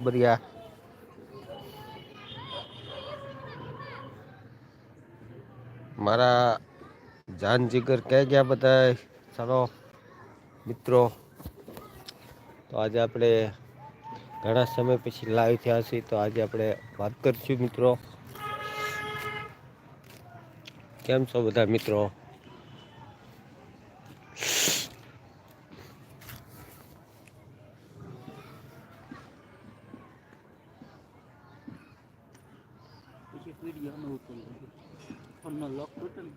બરિયા. મારા જાન જીગર ક્યાં ગયા બધા ચાલો, મિત્રો. તો આજે આપણે ઘણા સમય પછી લાઈવ થયા છીએ, તો આજે આપણે વાત કરીશું, મિત્રો. કેમ છો બધા મિત્રો પછી એક વીડિયો અમે ઉતરી ફોનનો લોક તૂટે ને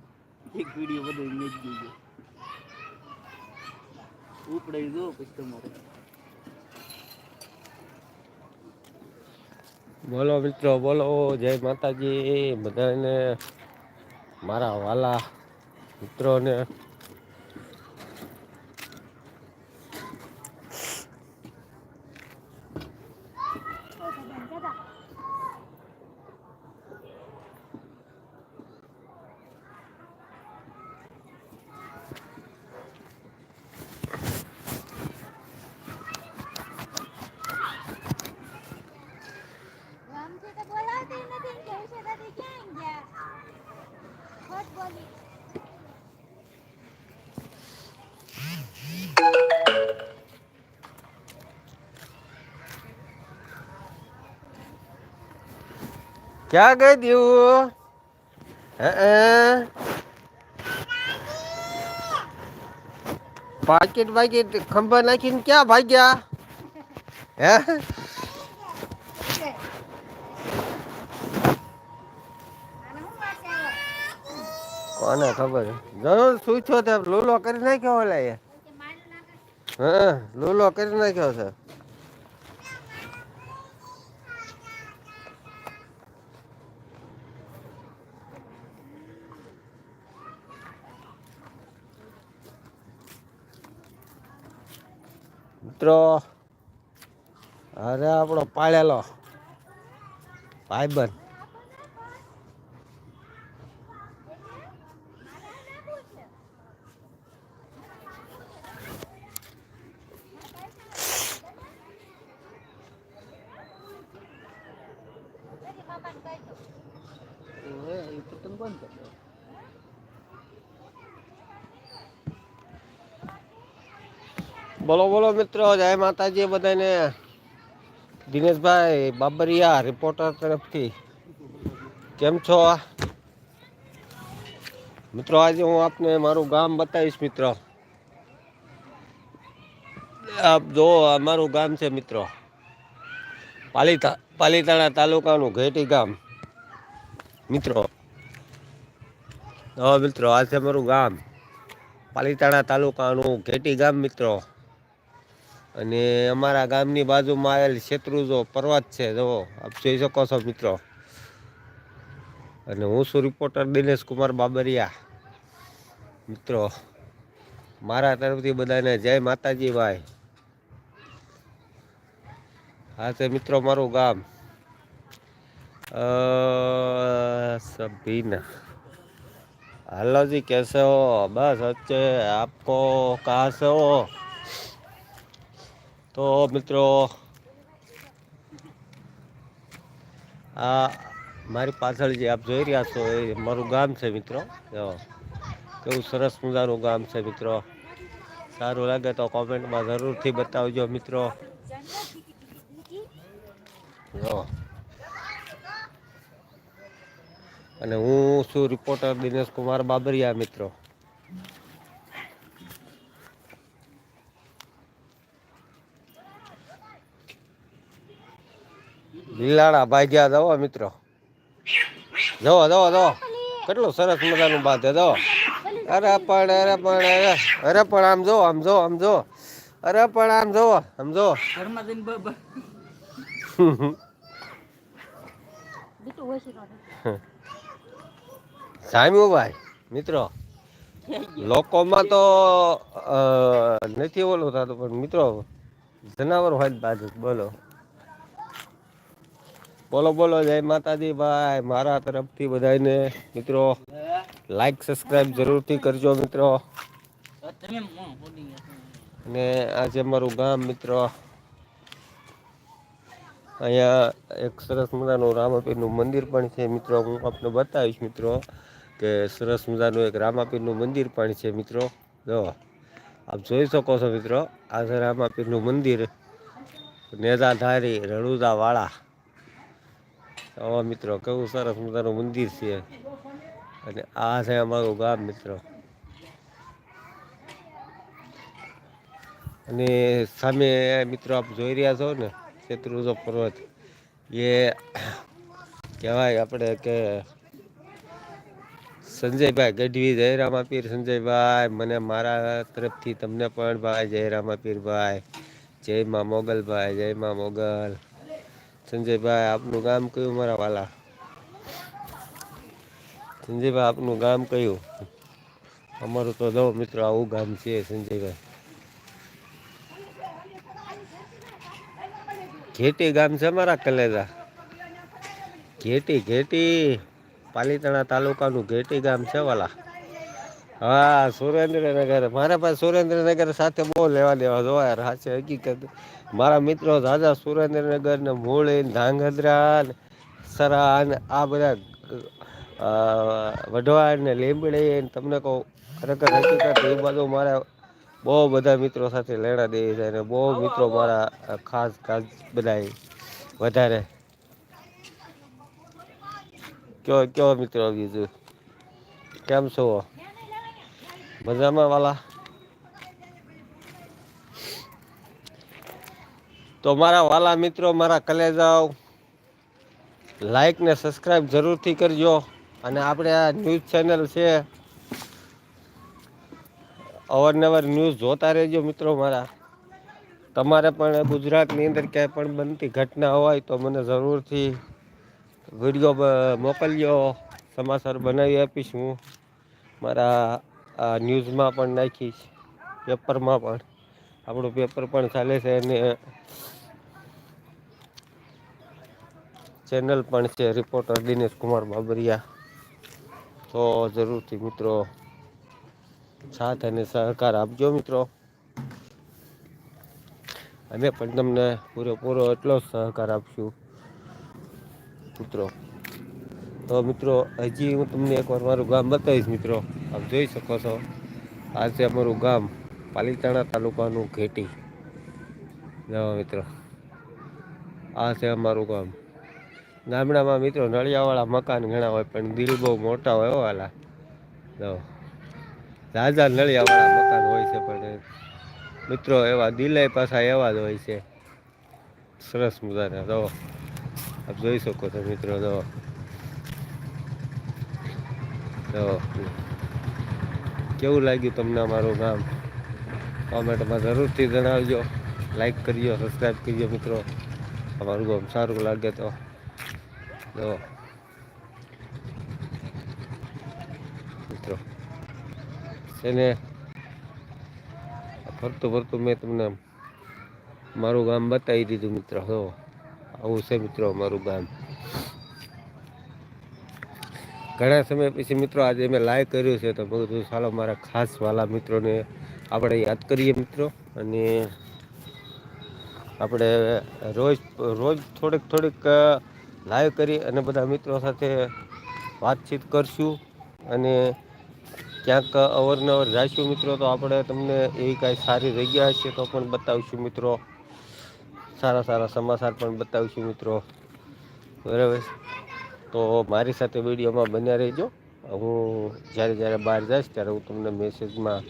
એક વીડિયો બધો મેચ ગયો ઉપડાઈ દો પછી તમારે. બોલો મિત્રો બોલો. જય માતાજી. બધાને મારા વાલા મિત્રોને ગામથી તો બોલાવતી નથી ને કેવું છે દાદી ક્યાં ગયા ખોટ બોલી ક્યાં ગઈ દીવું? પાકીટ પાકીટ ખંભા નાખીને ક્યાં ભાગ્યા? હે અને હું પાસે કોને ખબર જરૂર શું છો તે? લૂલો કરી નાખ્યો ઓલા એ. હા? લૂલો કરી નાખ્યો છે. મિત્રો, અરે આપણો પાળેલો ભાઈબંધ તારી બાપાને કહી દો ઓહે એ પતંગ કોણ કરતો બોલો બોલો મિત્રો, જય માતાજી બધાને. દિનેશભાઈ બાબરિયા રિપોર્ટર તરફથી. કેમ છો? મિત્રો, આજે હું આપને મારું ગામ બતાવીશ, મિત્રો. આપ જો મારું ગામ છે, મિત્રો. પાલીતા, પાલીતાણા તાલુકાનું ઘેટી ગામ. મિત્રો હા મિત્રો, આ છે મારું ગામ. પાલીતાણા તાલુકાનું ઘેટી ગામ, મિત્રો. અને અમારા ગામની બાજુમાં આવેલ શેત્રુજો પર્વત છે જુઓ આપ જોઈ શકો છો મિત્રો. અને હું છું રિપોર્ટર દિનેશ કુમાર બાબરિયા. મિત્રો, મારા તરફથી બધાને જય માતાજી ભાઈ હા છે મિત્રો, મારું ગામ સબીના હાલો જી, કેસે? હો બસ અચ્છે આપકો કહા છે? હો તો મિત્રો, આ મારી પાછળ જે આપ જોઈ રહ્યા છો એ મારું ગામ છે મિત્રો. જો, કેવું સરસ મજાનું ગામ છે મિત્રો. સારું લાગે તો કોમેન્ટમાં જરૂરથી બતાવજો મિત્રો. જો. અને હું છું રિપોર્ટર દિનેશ કુમાર બાબરિયા મિત્રો. લીલાડા ભાગ્યા જવો મિત્રો. જવો જવો જવો. કેટલું સરસ મજાનું બાંધે જો અરે પણ અરે પણ અરે અરે પણ આમ જો આમ જો આમ જો અરે પણ આમ જો આમ જો ઘરમાં જઈને બ- બ- બીટું ઓછી નો સામ્યું ભાઈ મિત્રો. લોકોમાં તો નથી ઓલું થતું પણ મિત્રો જનાવર હોય બાજુ બોલો. બોલો બોલો, જય માતાજી ભાઈ મારા તરફથી બધાને મિત્રો? લાઈક સબસ્ક્રાઈબ જરૂરથી કરજો, મિત્રો. અને આજે મારું ગામ, મિત્રો, અહીંયા એક સરસ મજાનું રામાપીરનું મંદિર પણ છે મિત્રો, હું આપને બતાવીશ, મિત્રો, કે સરસ મજાનું એક રામાપીરનું મંદિર પણ છે, મિત્રો જો, આપ જોઈ શકો છો, મિત્રો, આ છે રામાપીરનું મંદિર નેદાધારી રણુદાવાળા હવે મિત્રો, કેવું સરસ મજાનું મંદિર છે. અને આ છે અમારું ગામ મિત્રો. અને સામે મિત્રો આપ જોઈ રહ્યા છો ને શેત્રુજો પર્વત. એ કહેવાય આપણે કે સંજયભાઈ ગઢવી, જયરામ પીર સંજયભાઈ, મને મારા તરફથી તમને પણ ભાઈ, જયરામા પીરભાઈ, જય માં મોગલભાઈ, જય માં મોગલ. સંજયભાઈ, આપનું ગામ કયું મારા વાલા? સંજયભાઈ, આપનું ગામ કયું? અમારું તો દો મિત્રો આવું ગામ છે સંજયભાઈ. ઘેટી ગામ છે મારા કલેજા. ઘેટી ઘેટી. પાલીતાણા તાલુકાનું ઘેટી ગામ છે વાલા. હા, સુરેન્દ્રનગર. મારા પાસે સુરેન્દ્રનગર સાથે બહુ લેવા દેવા જોવા યાર, સાચે હકીકત. મારા મિત્રો દાદા સુરેન્દ્રનગર ને મૂળી, ધાંગધ્રા ને સરા ને આ બધા વઢવાડ ને લીંબડી ને તમને કહું, ખરેખર હકીકત એ બાજુ મારા બહુ બધા મિત્રો સાથે લેણા દે છે અને બહુ મિત્રો મારા ખાસ ખાસ બધા વધારે. કયો કયો મિત્રો બીજું? કેમ છો? મજામાં વાલા. તો મારા વાલા મિત્રો, મારા કલેજાઓ લાઈક ને સબસ્ક્રાઈબ જરૂરથી કરજો. અને આપણે આ ન્યૂઝ ચેનલ છે. અવારનવાર ન્યૂઝ જોતા રહેજો મિત્રો મારા. તમારે પણ ગુજરાતની અંદર ક્યાંય પણ બનતી ઘટના હોય તો મને જરૂરથી વીડિયો મોકલજો. સમાચાર બનાવી આપીશ હું. મારા આ ન્યૂઝમાં પણ નાખીશ પેપરમાં પણ. આપણું પેપર પણ ચાલે છે અને ચેનલ પણ છે રિપોર્ટર દિનેશ કુમાર બાબરિયા. તો જરૂરથી મિત્રો, સાથ અને સહકાર આપજો મિત્રો. અમે પણ તમને પૂરેપૂરો એટલો જ સહકાર આપશું. મિત્રો, તો મિત્રો, હજી હું તમને એકવાર મારું ગામ બતાવીશ મિત્રો. આપ જોઈ શકો છો. આ છે અમારું ગામ, પાલીતાણા તાલુકાનું ઘેટી. જવા મિત્રો. આ છે અમારું ગામ. ગામડામાં મિત્રો નળિયાવાળા મકાન ઘણા હોય, પણ દિલ બહુ મોટા હોય એવાલા વાલા જો. ઝાઝા નળિયાવાળા મકાન હોય છે, પણ મિત્રો એવા દિલે પાછા એવા જ હોય છે. સરસ મજાના, જો. આપ જોઈ શકો છો મિત્રો, જો. જો. કેવું લાગ્યું તમને અમારું ગામ કોમેન્ટમાં જરૂરથી જણાવજો. લાઈક કરજો સબસ્ક્રાઈબ કરજો મિત્રો. અમારું ગામ સારું લાગે તો. જો. મિત્રો, એને ફરતું ફરતું મેં તમને મારું ગામ બતાવી દીધું મિત્રો. જો, આવું છે મિત્રો અમારું ગામ. ઘણા સમય પછી મિત્રો આજે મેં લાઈવ કર્યું છે તો મેં ચાલો મારા ખાસ વાલા મિત્રોને આપણે યાદ કરીએ મિત્રો. અને આપણે રોજ રોજ થોડીક થોડીક લાઈવ કરી અને બધા મિત્રો સાથે વાતચીત કરશું. અને ક્યાંક અવરનવર જઈશું મિત્રો, તો આપણે તમને એવી કાંઈ સારી જગ્યા હશે તો પણ બતાવીશું મિત્રો. સારા સારા સમાચાર પણ બતાવીશું મિત્રો. બરાબર? તો મારી સાથે વિડીયોમાં બન્યા રહેજો. હું જ્યારે જ્યારે બહાર જઈશ ત્યારે હું તમને મેસેજમાં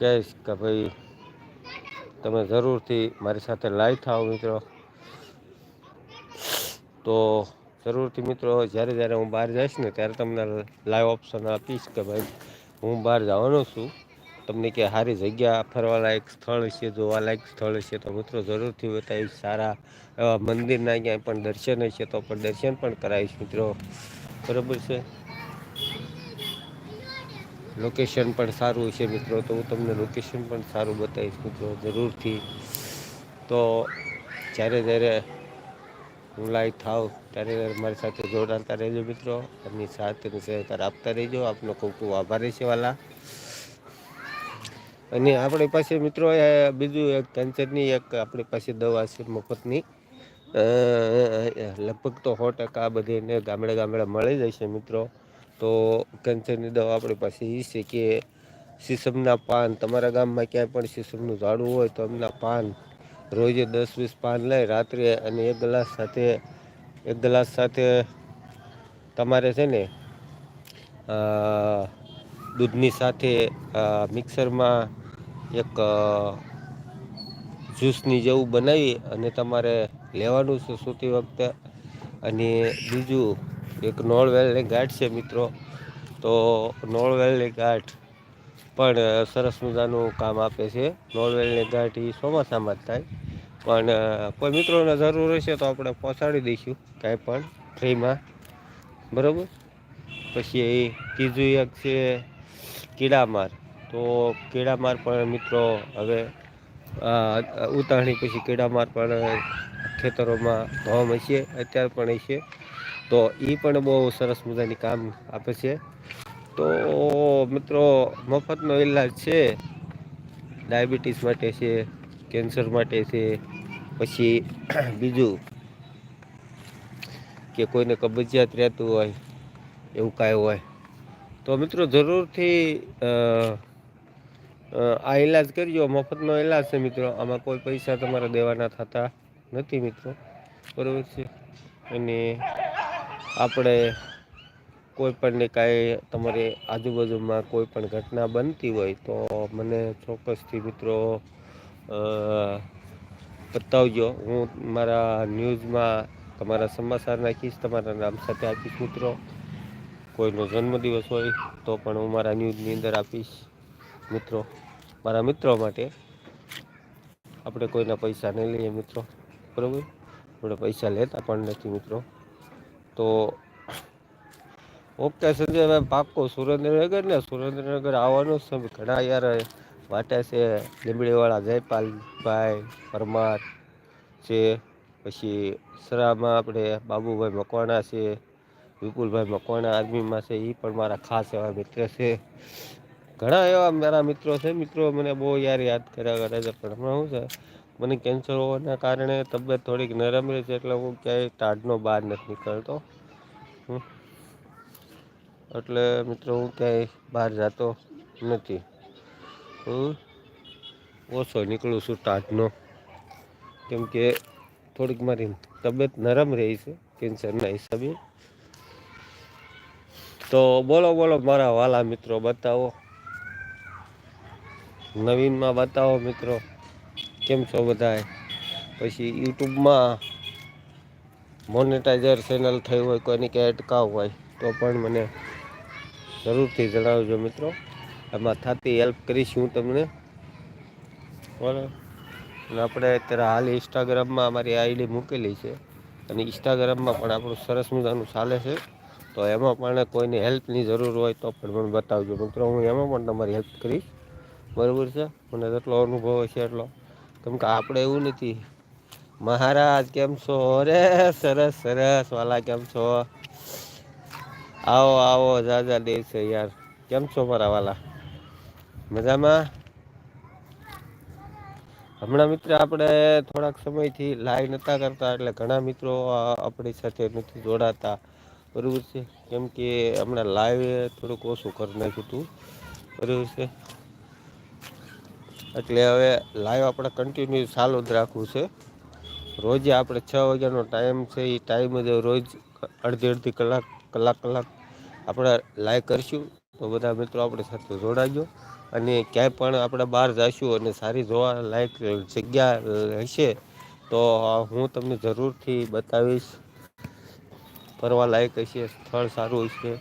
કહીશ કે ભાઈ, તમે જરૂરથી મારી સાથે લાઈવ થાઓ મિત્રો. તો જરૂરથી મિત્રો, જ્યારે જ્યારે હું બહાર જઈશ ને ત્યારે તમને લાઈવ ઓપ્શન આપીશ કે ભાઈ, હું બહાર જવાનો છું. તમને કે સારી જગ્યા ફરવાલાયક સ્થળ છે, જોવાલાયક સ્થળ છે, તો મિત્રો જરૂરથી બતાવીશ. સારા એવા મંદિરના ક્યાંય પણ દર્શન હશે તો પણ દર્શન પણ કરાવીશ મિત્રો. બરાબર છે? લોકેશન પણ સારું છે મિત્રો, તો હું તમને લોકેશન પણ સારું બતાવીશ મિત્રો, જરૂરથી. તો જ્યારે જ્યારે હું લાઈવ થાવ ત્યારે મારી સાથે જોડાતા રહેજો મિત્રો, એમની સાથે સહકાર આપતા રહેજો. આપનો ખૂબ ખૂબ આભાર છે વાલા. અને આપણી પાસે મિત્રો બીજું એક કેન્સરની એક આપણી પાસે દવા છે મફતની. લગભગ તો સો ટકા આ બધીને ગામડે ગામડે મળી જશે મિત્રો. તો કેન્સરની દવા આપણી પાસે એ છે કે સીસમના પાન. તમારા ગામમાં ક્યાંય પણ સીસમનું ઝાડું હોય તો એમના પાન રોજે દસ વીસ પાન લઈ રાત્રે અને એક ગ્લાસ સાથે, એક ગ્લાસ સાથે તમારે છે ને દૂધની સાથે મિક્સરમાં એક જ્યુસની જેવું બનાવી અને તમારે લેવાનું છે સૂતી વખતે. અને બીજું, એક નોળવેલની ગાંઠ છે મિત્રો. તો નોળવેલની ગાંઠ પણ સરસ મજાનું કામ આપે છે. નોળવેલની ગાંઠ એ ચોમાસામાં જ થાય. પણ કોઈ મિત્રોને જરૂર હશે તો આપણે પહોંચાડી દઈશું કાંઈ પણ ફ્રીમાં. બરાબર? પછી એ ત્રીજું એક છે, કીડામાર. તો કેળામાર પણ મિત્રો હવે ઉતારણી પછી કેળામાર પણ ખેતરોમાં હોવામાં હશે અત્યારે પણ હશે તો એ પણ બહુ સરસ મજાની કામ આપે છે. તો મિત્રો, મફતનો ઈલાજ છે. ડાયાબિટીસ માટે છે, કેન્સર માટે છે, પછી બીજું કે કોઈને કબજિયાત રહેતું હોય, એવું કાંઈ હોય. તો મિત્રો જરૂરથી આ ઈલાજ કરજો. મફતનો ઈલાજ છે મિત્રો. આમાં કોઈ પૈસા તમારે દેવાના થતા નથી મિત્રો. બરાબર છે? અને આપણે કોઈ પણને કાંઈ તમારી આજુબાજુમાં કોઈ પણ ઘટના બનતી હોય તો મને ચોક્કસથી મિત્રો બતાવજો. હું મારા ન્યૂઝમાં તમારા સમાચાર નાખીશ, તમારા નામ સાથે આપીશ મિત્રો. કોઈનો જન્મદિવસ હોય તો પણ હું મારા ન્યૂઝની અંદર આપીશ. મિત્રો, મારા મિત્રો માટે આપણે કોઈના પૈસા નહીં લઈએ મિત્રો, બરાબર? આપણે પૈસા લેતા પણ નથી મિત્રો. તો ઓકે સંજયભાઈ પાક્કો સુરેન્દ્રનગર ને, સુરેન્દ્રનગર આવવાનું છે. ઘણા યાર વાટે છે, લીંબડીવાળા જયપાલભાઈ પરમાર છે, પછી સરામાં આપણે બાબુભાઈ મકવાણા છે, વિપુલભાઈ મકવાણા આર્મીમાં છે એ પણ મારા ખાસ એવા મિત્ર છે. ઘણા એવા મારા મિત્રો છે. મિત્રો મને બહુ યાર યાદ કર્યા કરે છે, પણ હમણાં શું છે, મને કેન્સર હોવાના કારણે તબિયત થોડીક નરમ રહે છે, એટલે હું ક્યાંય ટાઢનો બહાર નથી નીકળતો. એટલે મિત્રો હું ક્યાંય બહાર જતો નથી. હું ઓછો નીકળું છું ટાઢનો. કેમ કે થોડીક મારી તબિયત નરમ રહી છે, કેન્સરના હિસાબે. તો બોલો બોલો મારા વાલા મિત્રો બતાવો. નવીનમાં બતાવો મિત્રો. કેમ છો બધાય? પછી યુટ્યુબમાં મોનેટાઈઝર ચેનલ થઈ હોય, કોઈની કે અટકાવ હોય, તો પણ મને જરૂરથી જણાવજો મિત્રો. એમાં થતી હેલ્પ કરીશ હું તમને. બરાબર? અને આપણે અત્યારે હાલ ઇન્સ્ટાગ્રામમાં અમારી આઈડી મૂકેલી છે. અને ઇન્સ્ટાગ્રામમાં પણ આપણું સરસ મજાનું ચાલે છે. તો એમાં પણ કોઈને હેલ્પની જરૂર હોય તો પણ મને બતાવજો મિત્રો. હું એમાં પણ તમારી હેલ્પ કરીશ. બરાબર છે? મને એટલો અનુભવ હશે એટલો. કેમ કે આપણે એવું નથી. મહારાજ કેમ છો? અરે સરસ સરસ. વાલા કેમ છો? આવો આવો. જાજા છે યાર. કેમ છો મારા વાલા? મજામાં? હમણાં મિત્ર આપણે થોડાક સમયથી લાઈવ નહોતા કરતા, એટલે ઘણા મિત્રો આપણી સાથે નથી જોડાતા. બરાબર છે? કેમ કે હમણાં લાઈવ થોડુંક ઓછું કરી નાખ્યું હતું બરાબર છે? એટલે હવે લાઈવ આપણે કન્ટિન્યુ ચાલુ જ રાખવું છે. રોજે આપણે છ વાગ્યાનો ટાઈમ છે એ ટાઈમ જ રોજ અડધી અડધી કલાક કલાક કલાક આપણે લાઈવ કરીશું. તો બધા મિત્રો આપણી સાથે જોડાજો. અને ક્યાંય પણ આપણે બહાર જઈશું અને સારી જોવા લાયક જગ્યા હશે તો હું તમને જરૂરથી બતાવીશ. ફરવા લાયક હશે, સ્થળ સારું હશે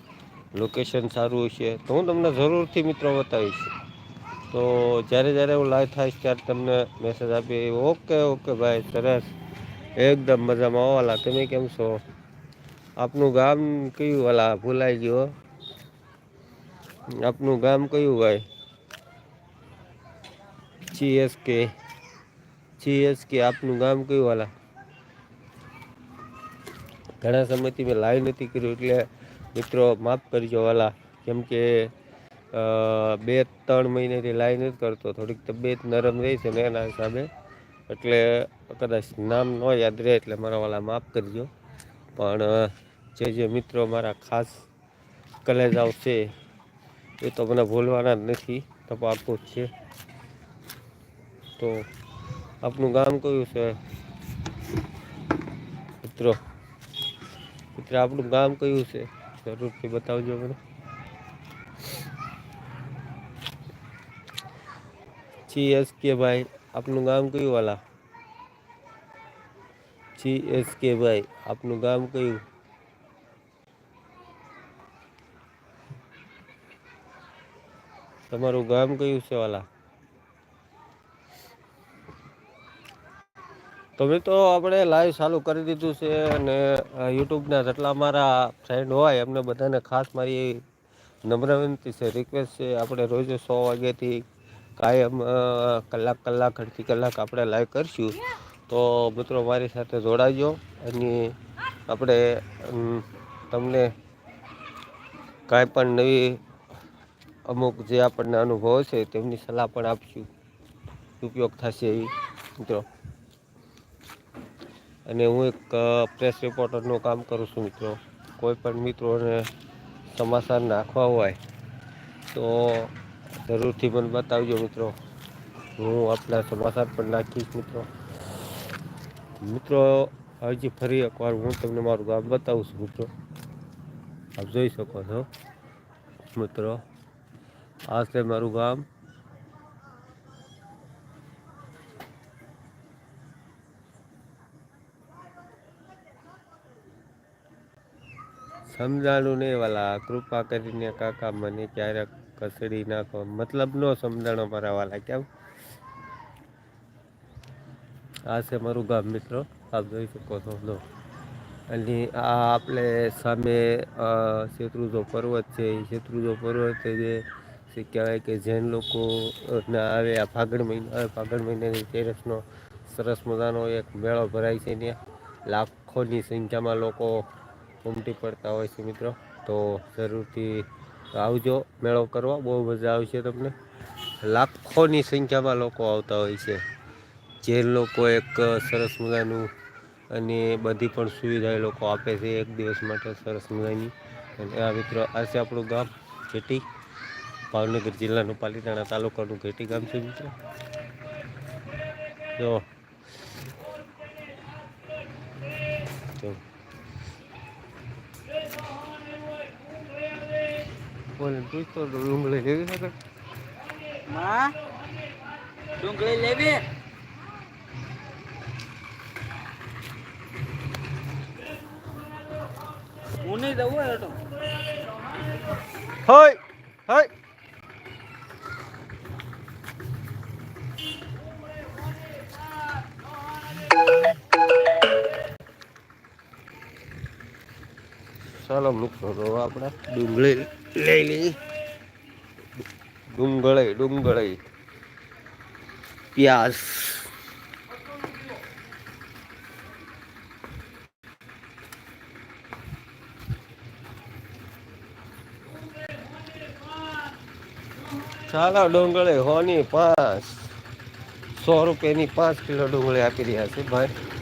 લોકેશન સારું હશે, તો હું તમને જરૂરથી મિત્રો બતાવીશ. તો જ્યારે જ્યારે હું લાઈવ થાય ત્યારે તમને મેસેજ આપી ઓકે ઓકે ભાઈ, સરસ. એકદમ મજામાં. વાલા, તમે કેમ છો? આપનું ગામ કયું, વાલા? ભૂલાઈ ગયો આપનું ગામ કયું, ભાઈ? જીએસકે જીએસકે આપનું ગામ કયું, વાલા? ઘણા સમયથી મેં લાઈવ નથી કર્યું, એટલે મિત્રો માફ કરજો, વાલા. કેમ કે બે ત્રણ મહિનેથી લાઈવ નથી કરતો. થોડીક તબિયત નરમ રહી છે ને એના હિસાબે. એટલે કદાચ નામ ન યાદ રહે એટલે મારા વાલા માફ કરજો. પણ જે જે મિત્રો મારા ખાસ કલેજાઓ છે, એ તો મને ભૂલવાના જ નથી. તો પાકું જ છે. તો આપનું ગામ કયું છે? મિત્રો, મિત્ર આપણું ગામ કયું છે? જરૂરથી બતાવજો મને. જી એસ કે ભાઈ, આપનું ગામ કયું વાલા? જી એસ કે ભાઈ, આપનું ગામ કયું? તમારું ગામ કયું છે વાલા? તો મિત્રો, આપણે લાઈવ ચાલુ કરી દીધું છે અને યુટ્યુબના જેટલા મારા ફ્રેન્ડ હોય, એમને બધાને ખાસ મારી નમ્ર વિનંતી છે રિક્વેસ્ટ છે, આપણે રોજ સો વાગ્યાથી કાયમ કલાક કલાક, અડધી કલાક આપણે લાઈવ કરશું. તો મિત્રો, મારી સાથે જોડાજો. અને આપણે તમને કાંઈ પણ નવી, અમુક જે આપણને અનુભવ છે, તેમની સલાહ પણ આપશું. ઉપયોગ થશે એવી, મિત્રો. અને હું એક પ્રેસ રિપોર્ટરનું કામ કરું છું, મિત્રો. કોઈ પણ મિત્રોને સમાચાર નાખવા હોય, તો જરૂરથી મને બતાવજો મિત્રો. હું આપણા સમાચાર પણ નાખીશ મિત્રો. મિત્રો, હજી ફરી એકવાર હું તમને મારું ગામ બતાવું છું મિત્રો. આપ જોઈ શકો છો, મિત્રો. આ છે મારું ગામ. સમજાણું નહીં વાલા, કૃપા કરીને કાકા મને ક્યારેક કસડી નાખો. મતલબ નો સમજાણો મરાવા લાગ્યા આ છે મારું ગામ મિત્રો. આપ જોઈ શકો છો. લો અને આ આપણે સામે શેત્રુજો પર્વત છે. એ શેત્રુજો પર્વત છે જે શું કહેવાય કે જૈન લોકો આવે આ ફાગણ મહિનો આવે ફાગણ મહિનાની તેરસનો સરસ મજાનો એક મેળો ભરાય છે ત્યાં લાખોની સંખ્યામાં લોકો ઉમટી પડતા હોય છે મિત્રો. તો જરૂરથી આવજો, મેળો કરવા. બહુ મજા આવશે તમને. લાખોની સંખ્યામાં લોકો આવતા હોય છે. જે લોકો એક સરસ મજાનું અને બધી પણ સુવિધા એ લોકો આપે છે એક દિવસ માટે સરસ મજાની. અને આ મિત્રો, આ છે આપણું ગામ ઘેટી. ભાવનગર જિલ્લાનું પાલીતાણા તાલુકાનું ઘેટી ગામ છે મિત્રો. જો. બોલે પૂછતો ડુંગળી લેવી છે માં? ડુંગળી લેવી? હું નહીં જવું હોય હોય ચાલો મિત્રો તો આપણે ડુંગળી લઈ લઈ ડુંગળી ડુંગળી. પ્યાસ ચાલો ડુંગળી હોની પાંચ. સો રૂપિયાની પાંચ કિલો ડુંગળી આપી રહ્યા છે ભાઈ.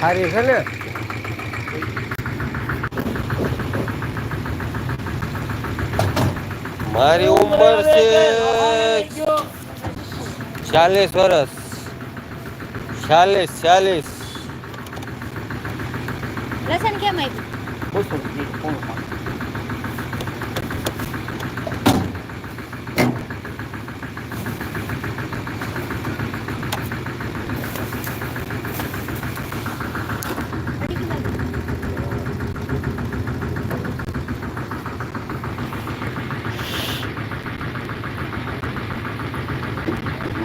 સારી છે ને? મારી ઉંમર છે ચાલીસ વર્ષ ચાલીસ ચાલીસ. લસણ કેમ આપ્યું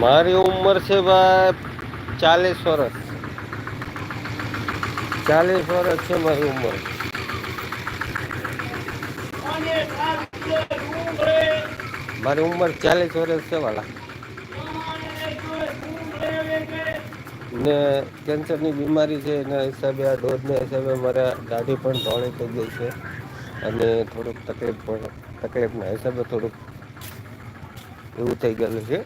મારી ઉંમર છે ભાઈ ચાલીસ વર્ષ ચાલીસ વર્ષ છે મારી ઉંમર. મારી ઉંમર ચાલીસ વર્ષ છે વાલા. ને કેન્સરની બીમારી છે, એના હિસાબે આ ડોઝના હિસાબે મારા દાઢી પણ ધોળી થઈ ગઈ છે. અને થોડુંક તકલીફ પણ, તકલીફના હિસાબે થોડુંક એવું થઈ ગયેલું છે.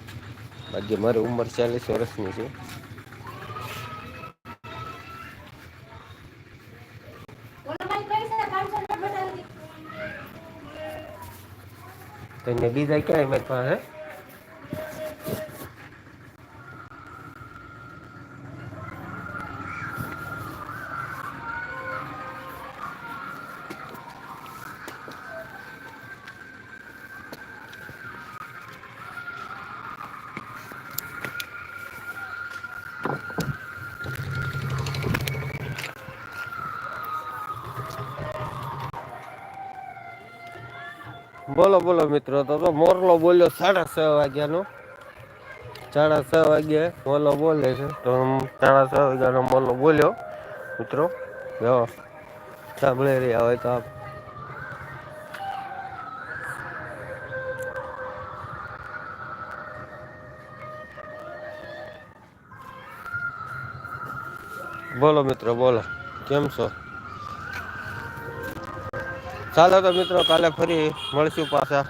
બાકી મારી ઉંમર ચાલીસ વર્ષની છે. તને બીજા ક્યાંય મેં પાસે બોલો બોલો મિત્રો, તો તો મોરલો બોલ્યો સાડા છ વાગ્યાનો. સાડા છ વાગ્યે મોરલો બોલે છે. તો હું સાડા છ વાગ્યાનો મોરલો બોલ્યો, મિત્રો. જો, સાંભળી રહ્યા હોય તો આપ. બોલો મિત્રો, બોલો. કેમ છો? ચાલો તો મિત્રો, કાલે ફરી મળશું પાછા.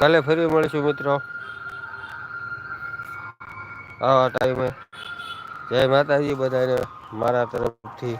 કાલે ફરી મળીશું મિત્રો. આવા ટાઈમે જય માતાજી બધાને, મારા તરફથી.